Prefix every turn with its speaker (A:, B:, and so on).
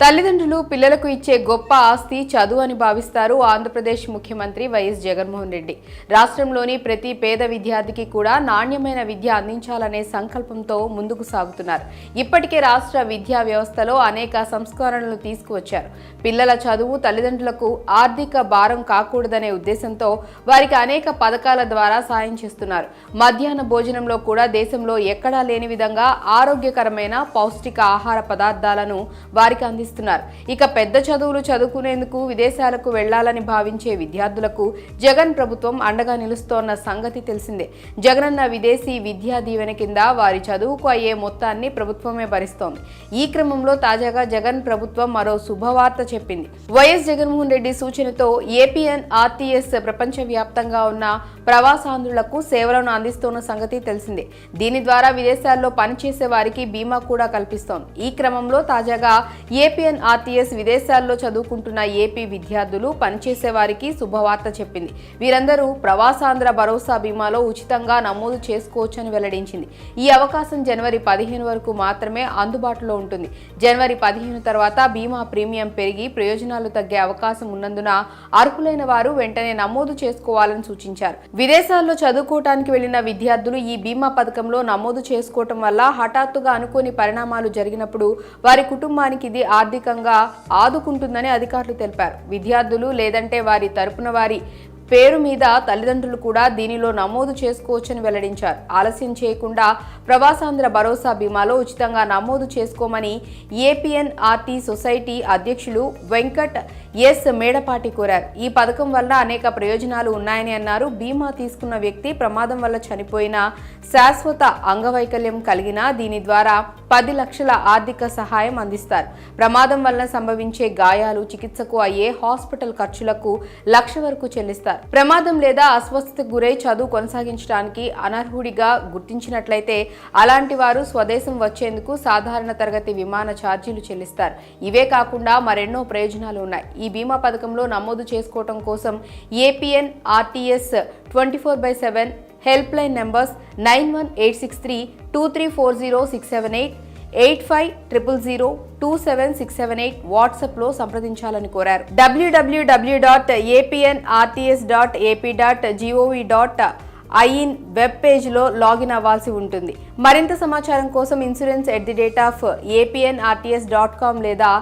A: తల్లిదండ్రులు పిల్లలకు ఇచ్చే గొప్ప ఆస్తి చదువు అని భావిస్తారు ఆంధ్రప్రదేశ్ ముఖ్యమంత్రి వైఎస్ జగన్మోహన్ రెడ్డి. రాష్ట్రంలోని ప్రతి పేద విద్యార్థికి కూడా నాణ్యమైన విద్య అందించాలనే సంకల్పంతో ముందుకు సాగుతున్నారు. ఇప్పటికే రాష్ట్ర విద్యా వ్యవస్థలో అనేక సంస్కరణలు తీసుకువచ్చారు. పిల్లల చదువు తల్లిదండ్రులకు ఆర్థిక భారం కాకూడదనే ఉద్దేశంతో వారికి అనేక పథకాల ద్వారా సాయం చేస్తున్నారు. మధ్యాహ్న భోజనంలో కూడా దేశంలో ఎక్కడా లేని విధంగా ఆరోగ్యకరమైన పౌష్టిక ఆహార పదార్థాలను వారికి అందిస్తున్నారు ఇక పెద్ద చదువులు చదువుకునేందుకు విదేశాలకు వెళ్ళాలని భావించే విద్యార్థులకు జగన్ ప్రభుత్వం అండగా నిలుస్తోన్న సంగతి తెలిసిందే. జగనన్న విదేశీ విద్యా దీవెన కింద వారి చదువుకు అయ్యే మొత్తాన్ని ప్రభుత్వమే భరిస్తోంది. ఈ క్రమంలో తాజాగా జగన్ ప్రభుత్వం మరో శుభవార్త చెప్పింది. వైఎస్ జగన్మోహన్ రెడ్డి సూచనతో ఏపీఎన్ ఆర్టీఎస్ ప్రపంచవ్యాప్తంగా ఉన్న ప్రవాసాంధ్రులకు సేవలను అందిస్తున్న సంగతి తెలిసిందే. దీని ద్వారా విదేశాల్లో పనిచేసే వారికి బీమా కూడా కల్పిస్తోంది. ఈ క్రమంలో తాజాగా ఏపీఎన్ ఆర్టీఎస్ విదేశాల్లో చదువుకుంటున్న ఏపీ విద్యార్థులు పనిచేసే వారికి శుభవార్త చెప్పింది. వీరందరూ ప్రవాసాంధ్ర భరోసా బీమాలో ఉచితంగా నమోదు చేసుకోవచ్చని వెల్లడించింది. ఈ అవకాశం జనవరి పదిహేను వరకు మాత్రమే అందుబాటులో ఉంటుంది. జనవరి పదిహేను తర్వాత బీమా ప్రీమియం పెరిగి ప్రయోజనాలు తగ్గే అవకాశం ఉన్నందున అర్హులైన వారు వెంటనే నమోదు చేసుకోవాలని సూచించారు. విదేశాల్లో చదువుకోవటానికి వెళ్ళిన విద్యార్థులు ఈ బీమా పథకంలో నమోదు చేసుకోవటం వల్ల హఠాత్తుగా అనుకోని పరిణామాలు జరిగినప్పుడు వారి కుటుంబానికి ఇది ఆర్థికంగా ఆదుకుంటుందని అధికారులు తెలిపారు. విద్యార్థులు లేదంటే వారి తరపున వారి పేరు మీద తల్లిదండ్రులు కూడా దీనిలో నమోదు చేసుకోవచ్చని వెల్లడించారు. ఆలస్యం చేయకుండా ప్రవాసాంధ్ర భరోసా బీమాలో ఉచితంగా నమోదు చేసుకోమని ఏపీఎన్ఆర్టీ సొసైటీ అధ్యక్షులు వెంకట్ ఎస్ మేడపాటి కోరారు. ఈ పథకం వల్ల అనేక ప్రయోజనాలు ఉన్నాయని అన్నారు. బీమా తీసుకున్న వ్యక్తి ప్రమాదం వల్ల చనిపోయిన శాశ్వత అంగవైకల్యం కలిగిన దీని ద్వారా పది లక్షల ఆర్థిక సహాయం అందిస్తారు. ప్రమాదం వల్ల సంభవించే గాయాలు చికిత్సకు అయ్యే హాస్పిటల్ ఖర్చులకు లక్ష వరకు చెల్లిస్తారు. ప్రమాదం లేదా అస్వస్థతకు గురై చదువు కొనసాగించడానికి అనర్హుడిగా గుర్తించినట్లయితే అలాంటి వారు స్వదేశం వచ్చేందుకు సాధారణ తరగతి విమాన ఛార్జీలు చెల్లిస్తారు. ఇవే కాకుండా మరెన్నో ప్రయోజనాలు ఉన్నాయి. ఈ బీమా పథకంలో నమోదు చేసుకోవటం కోసం APN RTS twenty four by seven help line numbers nine one eight six three two three four zero six seven eight eight five triple zero two seven six seven eight వాట్సాప్లో సంప్రదించాలని కోరారు. WWW dot APN RTS dot AP dot GOV dot in web పేజ్లో login అవ్వాల్సి ఉంటుంది. మరింత సమాచారం కోసం insurance at the date of APN RTS dot com లేదా